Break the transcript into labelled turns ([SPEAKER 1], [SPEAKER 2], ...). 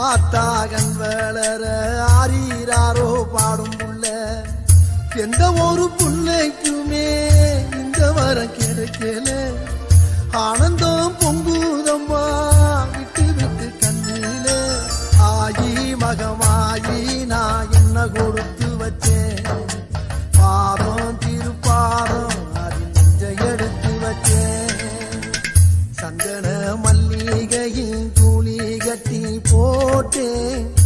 [SPEAKER 1] ஆத்தாகன் வேளர ஆறீராரோ பாடும் புள்ள. எந்த ஒரு புள்ளைக்குமே இந்த வரம் கிடைக்கல. ஆனந்தம் பொங்குதம்மா விட்டு விட்டு கண்ணிலே. ஆயி மகமாயி see